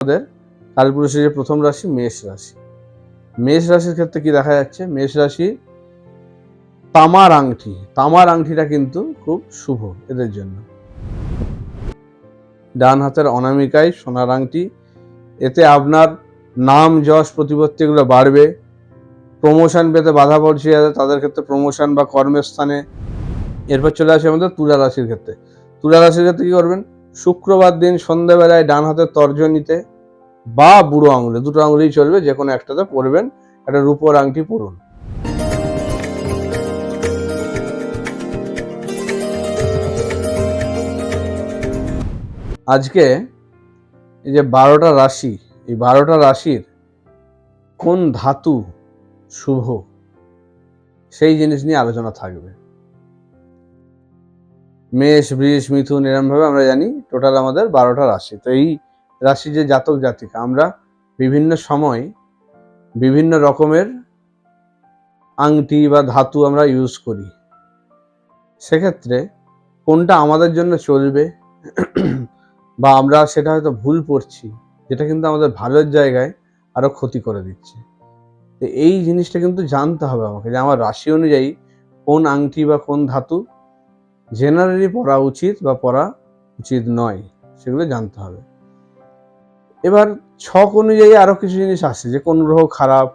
আমাদের কালপুরুষের প্রথম রাশি মেষ রাশি। মেষ রাশির ক্ষেত্রে কি দেখা যাচ্ছে? মেষ রাশি তামার আংটি তামার আংটিটা কিন্তু খুব শুভ এদের জন্য। ডান হাতের অনামিকায় সোনার আংটি এতে আপনার নাম, যশ, প্রতিপত্তি এগুলো বাড়বে। প্রমোশন পেতে বাধা পড়ছে তাদের ক্ষেত্রে প্রমোশন বা কর্মের স্থানে। এরপর চলে আসে আমাদের তুলা রাশির ক্ষেত্রে। তুলা রাশির ক্ষেত্রে কি করবেন? শুক্রবার দিন সন্ধ্যাবেলায় ডান হাতের তর্জনীতে বা বুড়ো আঙুলে, দুটো আঙুলেই চলবে, যে কোনো একটাতে পরবেন একটা রূপোর আংটি পরুন আজকে এই যে বারোটা রাশি, এই বারোটা রাশির কোন ধাতু শুভ, সেই জিনিস নিয়ে আলোচনা থাকবে। মেষ, বৃষ, মিথুন, এরমভাবে আমরা জানি, টোটাল আমাদের বারোটা রাশি। তো এই রাশি যে জাতক জাতিকা, আমরা বিভিন্ন সময় বিভিন্ন রকমের আংটি বা ধাতু আমরা ইউজ করি। সেক্ষেত্রে কোনটা আমাদের জন্য চলবে বা আমরা সেটা হয়তো ভুল পড়ছি, যেটা কিন্তু আমাদের ভালোর জায়গায় আরও ক্ষতি করে দিচ্ছে। তো এই জিনিসটা কিন্তু জানতে হবে আমাকে যে আমার রাশি অনুযায়ী কোন আংটি বা কোন ধাতু জেনারেলি পড়া উচিত বা পড়া উচিত নয়, সেগুলো জানতে হবে। এবার ছক অনুযায়ী আরও কিছু জিনিস আসে যে কোন গ্রহ খারাপ,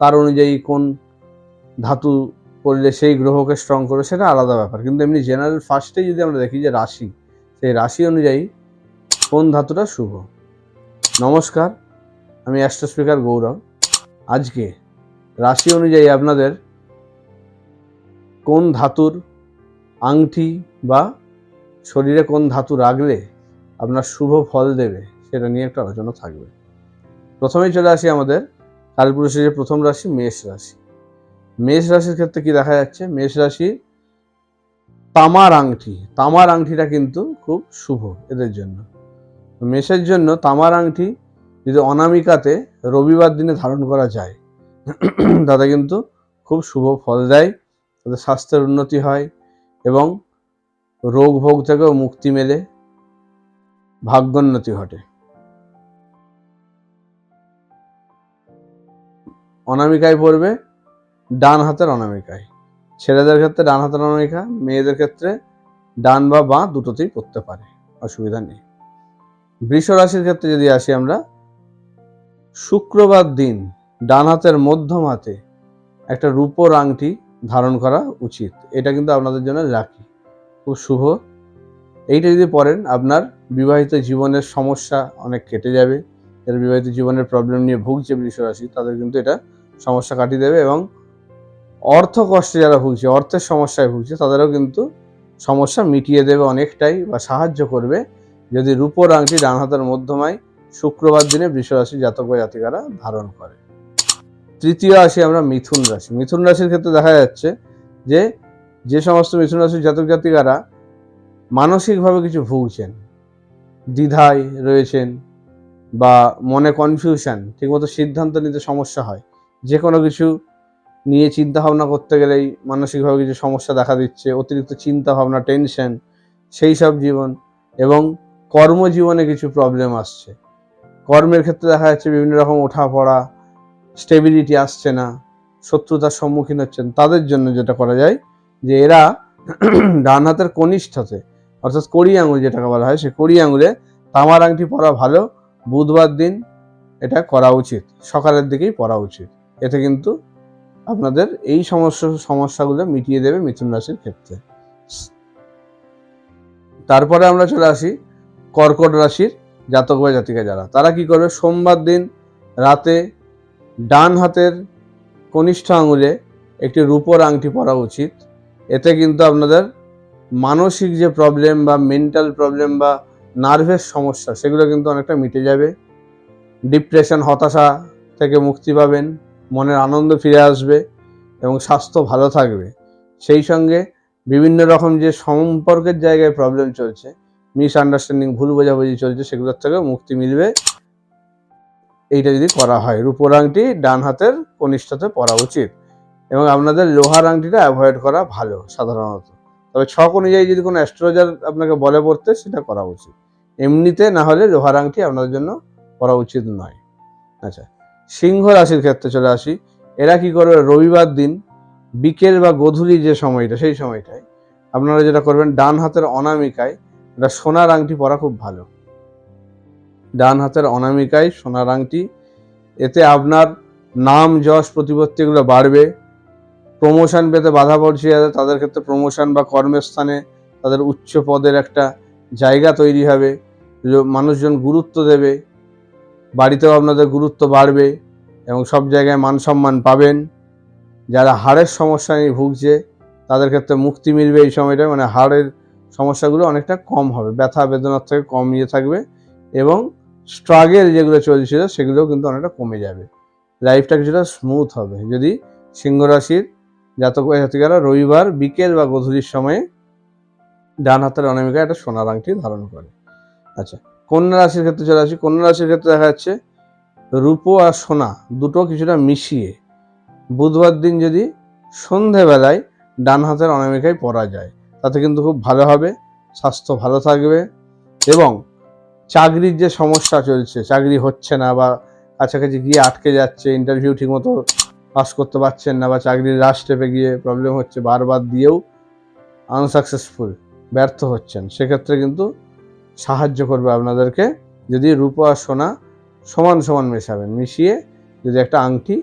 তার অনুযায়ী কোন ধাতু করলে সেই গ্রহকে স্ট্রং করবে, সেটা আলাদা ব্যাপার। কিন্তু এমনি জেনারেল ফার্স্টে যদি আমরা দেখি যে রাশি, সেই রাশি অনুযায়ী কোন ধাতুটা শুভ? নমস্কার, আমি অ্যাস্ট্রো স্পিকার গৌরব। আজকে রাশি অনুযায়ী আপনাদের কোন ধাতুর আংটি বা শরীরে কোন ধাতু রাখলে আপনার শুভ ফল দেবে? সেটা নিয়ে একটা আলোচনা থাকবে। প্রথমেই চলে আসি আমাদের কালপুরুষের প্রথম রাশি, মেষ রাশি। মেষ রাশির ক্ষেত্রে কি দেখা যাচ্ছে? মেষ রাশি তামার আংটি। তামার আংটিটা কিন্তু খুব শুভ এদের জন্য। মেষের জন্য তামার আংটি যদি অনামিকাতে রবিবার দিনে ধারণ করা যায়, তাতে কিন্তু খুব শুভ ফল দেয় তাদের স্বাস্থ্যের উন্নতি হয় এবং রোগ ভোগ থেকেও মুক্তি মেলে, ভাগ্যোন্নতি ঘটে। অনামিকায় পড়বে, ডান হাতের অনামিকায়। ছেলেদের ক্ষেত্রে ডান হাতের অনামিকা, মেয়েদের ক্ষেত্রে ডান বা বাঁ দুটোতেই পড়তে পারে, অসুবিধা নেই। বৃষ রাশির ক্ষেত্রে যদি আসি আমরা, শুক্রবার দিন ডান হাতের মধ্যম হাতে একটা রূপোর আংটি ধারণ করা উচিত। এটা কিন্তু আপনাদের জন্য লাকি খুব শুভ। এইটা যদি পড়েন, আপনার বিবাহিত জীবনের সমস্যা অনেক কেটে যাবে। যারা বিবাহিত জীবনের প্রবলেম নিয়ে ভুগছে বৃষ রাশি তাদের কিন্তু এটা সমস্যা কাটিয়ে দেবে এবং অর্থ কষ্টে যারা ভুগছে, অর্থের সমস্যায় ভুগছে, তাদেরও কিন্তু সমস্যা মিটিয়ে দেবে অনেকটাই বা সাহায্য করবে। যদি রূপোর আংটি ডান হাতের মধ্যমায় শুক্রবার দিনে বৃষ রাশি জাতক জাতিকারা ধারণ করে। তৃতীয় আসি আমরা মিথুন রাশি। মিথুন রাশির ক্ষেত্রে দেখা যাচ্ছে যে যে সমস্ত মিথুন রাশির জাতক জাতিকারা মানসিকভাবে কিছু ভুগছেন, দ্বিধায় রয়েছেন বা মনে কনফিউশন ঠিকমতো সিদ্ধান্ত নিতে সমস্যা হয়। যে কোনো কিছু নিয়ে চিন্তা ভাবনা করতে গেলেই মানসিকভাবে কিছু সমস্যা দেখা দিচ্ছে, অতিরিক্ত চিন্তা ভাবনা টেনশন সেই সব জীবন এবং কর্মজীবনে কিছু প্রবলেম আসছে। কর্মের ক্ষেত্রে দেখা যাচ্ছে বিভিন্ন রকম ওঠা পড়া স্টেবিলিটি আসছে না, শত্রুতার সম্মুখীন হচ্ছেন, তাদের জন্য যেটা করা যায় যে এরা ডান হাতের কনিষ্ঠতে, অর্থাৎ কড়ি আঙুল যেটাকে বলা হয় সেই কড়ি আঙুলে তামার আংটি পরা ভালো বুধবার দিন এটা করা উচিত, সকালের দিকেই পরা উচিত। এতে কিন্তু আপনাদের এই সমস্যা, সমস্যাগুলো মিটিয়ে দেবে মিথুন রাশির ক্ষেত্রে। তারপরে আমরা চলে আসি কর্কট রাশির জাতক বা জাতিকা যারা। তারা কি করবে? সোমবার দিন রাতে ডান হাতের কনিষ্ঠ আঙুলে একটি রূপোর আংটি পরা উচিত। এতে কিন্তু আপনাদের মানসিক যে প্রবলেম বা মেন্টাল প্রবলেম বা নার্ভের সমস্যা, সেগুলো কিন্তু অনেকটা মিটে যাবে। ডিপ্রেশন, হতাশা থেকে মুক্তি পাবেন, মনের আনন্দ ফিরে আসবে এবং স্বাস্থ্য ভালো থাকবে। সেই সঙ্গে বিভিন্ন রকম যে সম্পর্কের জায়গায় প্রবলেম চলছে মিস আন্ডারস্ট্যান্ডিং ভুল বোঝাবুঝি চলছে, সেগুলোর থেকে মুক্তি মিলবে। এইটা যদি করা হয়, রূপোর আংটি ডান হাতের কনিষ্ঠতে পরা উচিত এবং আপনাদের লোহার আংটিটা অ্যাভয়েড করা ভালো, সাধারণত। তবে ছক অনুযায়ী যদি কোনো অ্যাস্ট্রোলজার আপনাকে বলে পড়তে, সেটা করা উচিত। এমনিতে না হলে লোহার আংটি আপনাদের জন্য পরা উচিত নয়। আচ্ছা সিংহ রাশির ক্ষেত্রে চলে আসি। এরা কি করবে? রবিবার দিন বিকেল বা গধূলি যে সময়টা, সেই সময়টায় আপনারা যেটা করবেন, ডান হাতের অনামিকায় একটা সোনার আংটি পরা খুব ভালো। ডান হাতের অনামিকায় সোনার আংটি, এতে আপনার নাম, যশ, প্রতিপত্তি এগুলো বাড়বে। প্রমোশন পেতে বাধা পড়ছে তাদের ক্ষেত্রে প্রমোশন বা কর্মস্থানে তাদের উচ্চ পদের একটা জায়গা তৈরি হবে মানুষজন গুরুত্ব দেবে, বাড়িতেও আপনাদের গুরুত্ব বাড়বে এবং সব জায়গায় মান সম্মান পাবেন। যারা হাড়ের সমস্যা নিয়ে ভুগছে, তাদের ক্ষেত্রে মুক্তি মিলবে এই সময়টা মানে হাড়ের সমস্যাগুলো অনেকটা কম হবে, ব্যথা বেদনার থেকে কম ইয়ে থাকবে এবং স্ট্রাগেল যেগুলো চলছিল, সেগুলোও কিন্তু অনেকটা কমে যাবে। লাইফটা কিছুটা স্মুথ হবে। যদি সিংহ রাশির জাতক জাতিকারা রবিবার বিকেল বা গধূলির সময়ে ডান হাতের অনামিকা একটা সোনার আংটি ধারণ করে। আচ্ছা কন্যা রাশির ক্ষেত্রে চলে আসি। কন্যা রাশির ক্ষেত্রে দেখা যাচ্ছে রূপো আর সোনা দুটো কিছুটা মিশিয়ে বুধবার দিন যদি সন্ধেবেলায় ডান হাতের অনামিকায় পরা যায়, তাতে কিন্তু খুব ভালো হবে, স্বাস্থ্য ভালো থাকবে এবং চাকরির যে সমস্যা চলছে, চাকরি হচ্ছে না বা কাছাকাছি গিয়ে আটকে যাচ্ছে ইন্টারভিউ ঠিকমতো পাস করতে পারছেন না বা চাকরির রাশ টেপে গিয়ে প্রবলেম হচ্ছে, বারবার দিয়েও আনসাকসেসফুল ব্যর্থ হচ্ছেন, সেক্ষেত্রে কিন্তু সাহায্য করবে আপনাদেরকে যদি রূপো আর সোনা সমান সমান মেশাবেন, মিশিয়ে যদি একটা আংটি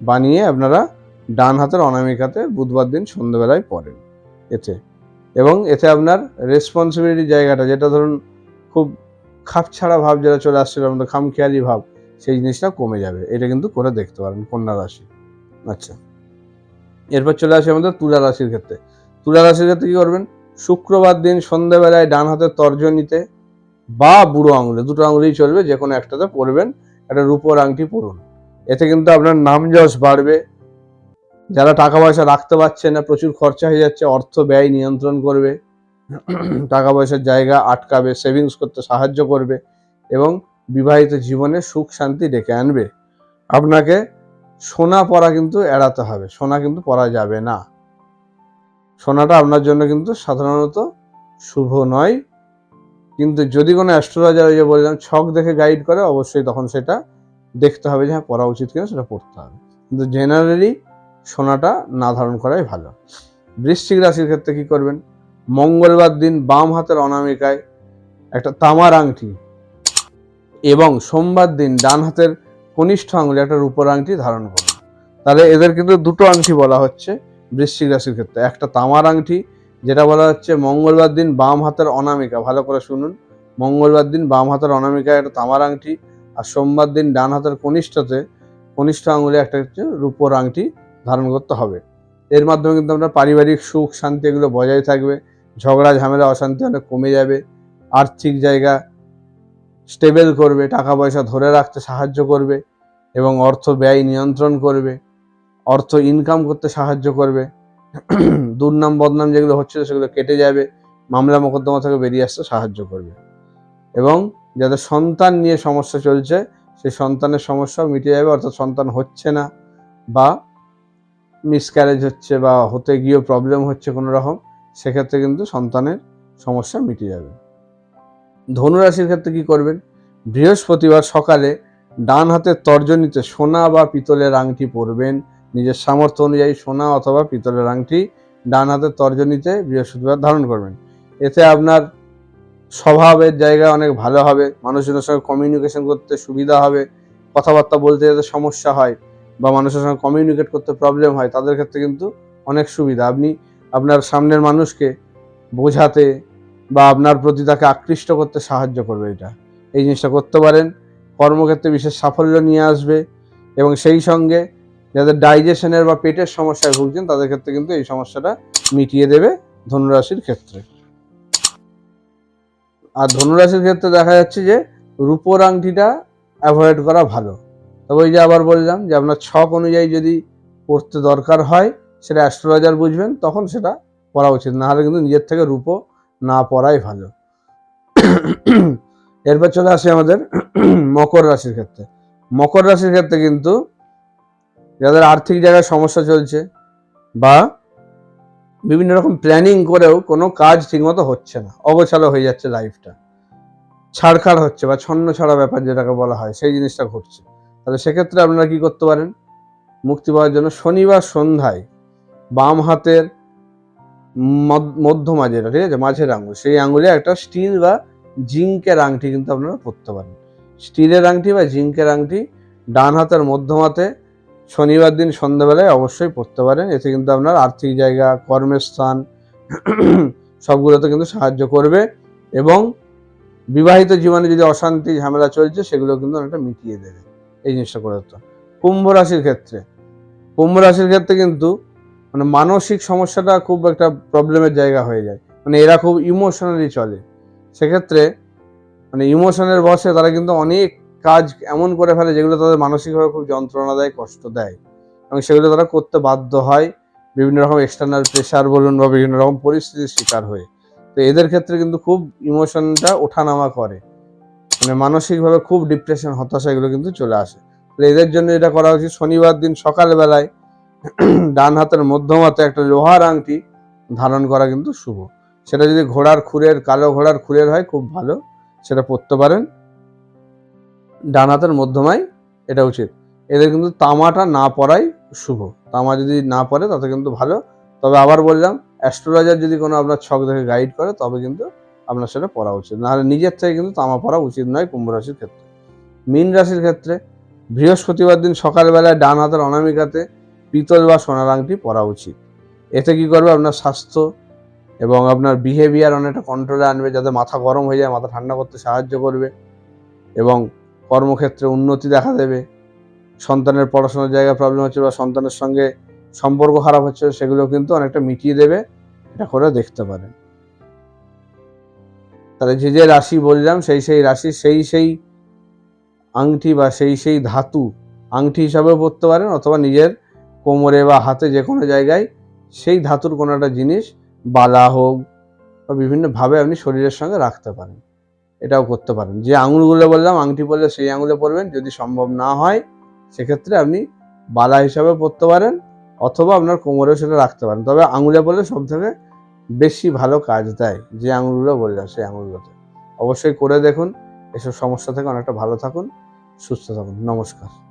বানিয়ে আপনারা ডান হাতের অনামিকাতে বুধবার দিন সন্ধ্যেবেলায় পড়েন এতে। এবং এতে আপনার রেসপন্সিবিলিটি জায়গাটা, যেটা ধরুন খুব খাপছাড়া ভাব যেটা চলে আসছিল, আমাদের খামখেয়ালি ভাব, সেই জিনিসটা কমে যাবে। এটা কিন্তু করে দেখতে পারেন, কন্যা রাশি। আচ্ছা। এরপর চলে আসি আমাদের তুলা রাশির ক্ষেত্রে। তুলা রাশির ক্ষেত্রে কি করবেন? শুক্রবার দিন সন্ধ্যাবেলায় ডান হাতের তর্জনীতে বা বুড়ো আঙুলে, দুটো আঙুলেই চলবে যে কোনো একটাতে পরবেন একটা রূপোর আংটি পরুন। এতে কিন্তু আপনার নাম যশ বাড়বে। যারা টাকা পয়সা রাখতে পারছে না, প্রচুর খরচা হয়ে যাচ্ছে, অর্থ ব্যয় নিয়ন্ত্রণ করবে, টাকা পয়সার জায়গা আটকাবে সেভিংস করতে সাহায্য করবে এবং বিবাহিত জীবনে সুখ শান্তি ডেকে আনবে। আপনাকে সোনা পরা কিন্তু এড়াতে হবে, সোনা কিন্তু পরা যাবে না। সোনাটা আপনার জন্য কিন্তু সাধারণত শুভ নয়। কিন্তু যদি কোনো অ্যাস্ট্রোলজার ওই যে বললাম, ছক দেখে গাইড করে, অবশ্যই তখন সেটা দেখতে হবে যে হ্যাঁ পরা উচিত কিনা সেটা পড়তে হবে। কিন্তু জেনারেলি সোনাটা না ধারণ করাই ভালো। বৃশ্চিক রাশির ক্ষেত্রে কি করবেন? মঙ্গলবার দিন বাম হাতের অনামিকায় একটা তামার আংটি এবং সোমবার দিন ডান হাতের কনিষ্ঠ আঙুলে একটা রূপর আংটি ধারণ করুন। তাহলে এদের কিন্তু দুটো আংটি বলা হচ্ছে বৃশ্চিক রাশির ক্ষেত্রে। একটা তামার আংটি, যেটা বলা হচ্ছে মঙ্গলবার দিন বাম হাতের অনামিকা। ভালো করে শুনুন। মঙ্গলবার দিন বাম হাতের অনামিকা একটা তামার আংটি আর সোমবার দিন ডান হাতের কনিষ্ঠতে কনিষ্ঠ আঙুলে একটা হচ্ছে রূপোর আংটি ধারণ করতে হবে। এর মাধ্যমে কিন্তু আপনার পারিবারিক সুখ, শান্তি এগুলো বজায় থাকবে। ঝগড়া, ঝামেলা, অশান্তি অনেক কমে যাবে। আর্থিক জায়গা স্টেবল করবে টাকা পয়সা ধরে রাখতে সাহায্য করবে এবং অর্থ ব্যয় নিয়ন্ত্রণ করবে, অর্থ ইনকাম করতে সাহায্য করবে। দুর্নাম, বদনাম যেগুলো হচ্ছিল সেগুলো কেটে যাবে, মামলা মোকদ্দমা থেকে বেরিয়ে আসতে সাহায্য করবে। এবং যাদের সন্তান নিয়ে সমস্যা চলছে, সেই সন্তানের সমস্যাও মিটে যাবে, অর্থাৎ সন্তান হচ্ছে না বা মিসক্যারেজ হচ্ছে বা হতে গিয়েও প্রবলেম হচ্ছে কোনো রকম সেক্ষেত্রে কিন্তু সন্তানের সমস্যা মিটে যাবে। ধনুরাশির ক্ষেত্রে কি করবেন? বৃহস্পতিবার সকালে ডান হাতের তর্জনীতে সোনা বা পিতলের আংটি পরবেন। নিজের সামর্থ্য অনুযায়ী সোনা অথবা পিতলের আংটি ডান হাতের তর্জনীতে বৃহস্পতিবার ধারণ করবেন। এতে আপনার স্বভাবের জায়গা অনেক ভালো হবে, মানুষজনের সঙ্গে কমিউনিকেশন করতে সুবিধা হবে, কথাবার্তা বলতে যাতে সমস্যা হয় বা মানুষের সঙ্গে কমিউনিকেট করতে প্রবলেম হয়, তাদের ক্ষেত্রে কিন্তু অনেক সুবিধা। আপনি আপনার সামনের মানুষকে বোঝাতে বা আপনার প্রতি তাকে আকৃষ্ট করতে সাহায্য করবে এটা। এই জিনিসটা করতে পারেন, কর্মক্ষেত্রে বিশেষ সাফল্য নিয়ে আসবে এবং সেই সঙ্গে যাদের ডাইজেশনের বা পেটের সমস্যায় ভুগছেন, তাদের ক্ষেত্রে কিন্তু এই সমস্যাটা মিটিয়ে দেবে ধনুরাশির ক্ষেত্রে। আর ধনুরাশির ক্ষেত্রে দেখা যাচ্ছে যে রূপোর আংটিটা অ্যাভয়েড করা ভালো। তবে ওই যে আবার বললাম যে আপনার ছক অনুযায়ী যদি পড়তে দরকার হয়, সেটা অ্যাস্ট্রোলজার বুঝবেন, তখন সেটা পড়া উচিত। না হলে কিন্তু নিজের থেকে রূপো না পড়াই ভালো। এরপর চলে আসি আমাদের মকর রাশির ক্ষেত্রে। মকর রাশির ক্ষেত্রে কিন্তু যাদের আর্থিক জায়গায় সমস্যা চলছে বা বিভিন্ন রকম প্ল্যানিং করেও কোনো কাজ ঠিকমতো হচ্ছে না, অগোছালো হয়ে যাচ্ছে লাইফটা ছাড়খাড় হচ্ছে বা ছন্ন ছাড়া ব্যাপার যেটাকে বলা হয়, সেই জিনিসটা ঘটছে। তাহলে সেক্ষেত্রে আপনারা কি করতে পারেন? মুক্তি পাওয়ার জন্য শনিবার সন্ধ্যায় বাম হাতের মধ্যমা যেটা ঠিক আছে? মাঝের আঙুল সেই আঙুলে একটা স্টিল বা জিঙ্কের আংটি কিন্তু আপনারা পরতে পারেন। স্টিলের আংটি বা জিঙ্কের আংটি ডান হাতের মধ্যমাতে শনিবার দিন সন্ধ্যাবেলায় অবশ্যই পড়তে পারেন। এতে কিন্তু আপনার আর্থিক জায়গা, কর্মের স্থান, সবগুলোতে কিন্তু সাহায্য করবে এবং বিবাহিত জীবনে যদি অশান্তি, ঝামেলা চলছে, সেগুলো কিন্তু অনেকটা মিটিয়ে দেবে। এই জিনিসটা করে তো কুম্ভ রাশির ক্ষেত্রে, কুম্ভ রাশির ক্ষেত্রে কিন্তু মানে মানসিক সমস্যাটা খুব একটা প্রবলেমের জায়গা হয়ে যায়। মানে এরা খুব ইমোশনালি চলে। সেক্ষেত্রে মানে ইমোশনের বসে তারা কিন্তু অনেক কাজ এমন করে ফেলে যেগুলো তাদের মানসিকভাবে খুব যন্ত্রণা দেয় কষ্ট দেয়। এবং সেগুলো তারা করতে বাধ্য হয় বিভিন্ন রকম এক্সটার্নাল প্রেশার বলুন বা বিভিন্ন রকম পরিস্থিতির শিকার হয়ে। তো এদের ক্ষেত্রে কিন্তু খুব ইমোশনটা ওঠানামা করে। মানে মানসিকভাবে খুব ডিপ্রেশন হতাশা এগুলো কিন্তু চলে আসে। এদের জন্য এটা করা উচিত। শনিবার দিন সকালবেলায় ডান হাতের মধ্যমাতে একটা লোহার আংটি ধারণ করা কিন্তু শুভ। সেটা যদি ঘোড়ার খুরের, কালো ঘোড়ার খুরের হয়, খুব ভালো। সেটা পরতে পারেন। ডান হাতের মধ্যমায় এটা উচিত। এদের কিন্তু তামাটা না পরাই শুভ। তামা যদি না পরে, তাতে কিন্তু ভালো। তবে আবার বললাম, অ্যাস্ট্রোলজার যদি কোনো আপনার ছক দেখে গাইড করে, তবে কিন্তু আপনার সেটা পরা উচিত। নাহলে নিজের থেকে কিন্তু তামা পরা উচিত নয় কুম্ভ রাশির ক্ষেত্রে। মীন রাশির ক্ষেত্রে বৃহস্পতিবার দিন সকালবেলায় ডান হাতের অনামিকাতে পিতল বা সোনার আংটি পরা উচিত। এতে কি করবে? আপনার স্বাস্থ্য এবং আপনার বিহেভিয়ার অনেকটা কন্ট্রোলে আনবে, যাতে মাথা গরম হয়ে যায়, মাথা ঠান্ডা করতে সাহায্য করবে এবং কর্মক্ষেত্রে উন্নতি দেখা দেবে। সন্তানের পড়াশোনার জায়গায় প্রবলেম হচ্ছে বা সন্তানের সঙ্গে সম্পর্ক খারাপ হচ্ছে, সেগুলো কিন্তু অনেকটা মিটিয়ে দেবে। এটা করে দেখতে পারেন। তাহলে যে যে রাশি বললাম, সেই সেই রাশি, সেই সেই আংটি বা সেই সেই ধাতু, আংটি হিসাবেও পরতে পারেন অথবা নিজের কোমরে বা হাতে যে কোনো জায়গায় সেই ধাতুর কোনো একটা জিনিস বালা হোক বা বিভিন্নভাবে আপনি শরীরের সঙ্গে রাখতে পারেন। এটাও করতে পারেন। যে আঙুলগুলো বললাম, আংটি পরলে সেই আঙুলে পরবেন। যদি সম্ভব না হয়, সেক্ষেত্রে আপনি বালা হিসাবে পরতে পারেন অথবা আপনার কোমরেও সেটা রাখতে পারেন। তবে আঙুলে পরলে সব থেকে বেশি ভালো কাজ দেয় যে আঙুলগুলো বললাম, সেই আঙুলগুলোতে। অবশ্যই করে দেখুন। এসব সমস্যা থেকে অনেকটা ভালো থাকুন। সুস্থ থাকুন। নমস্কার।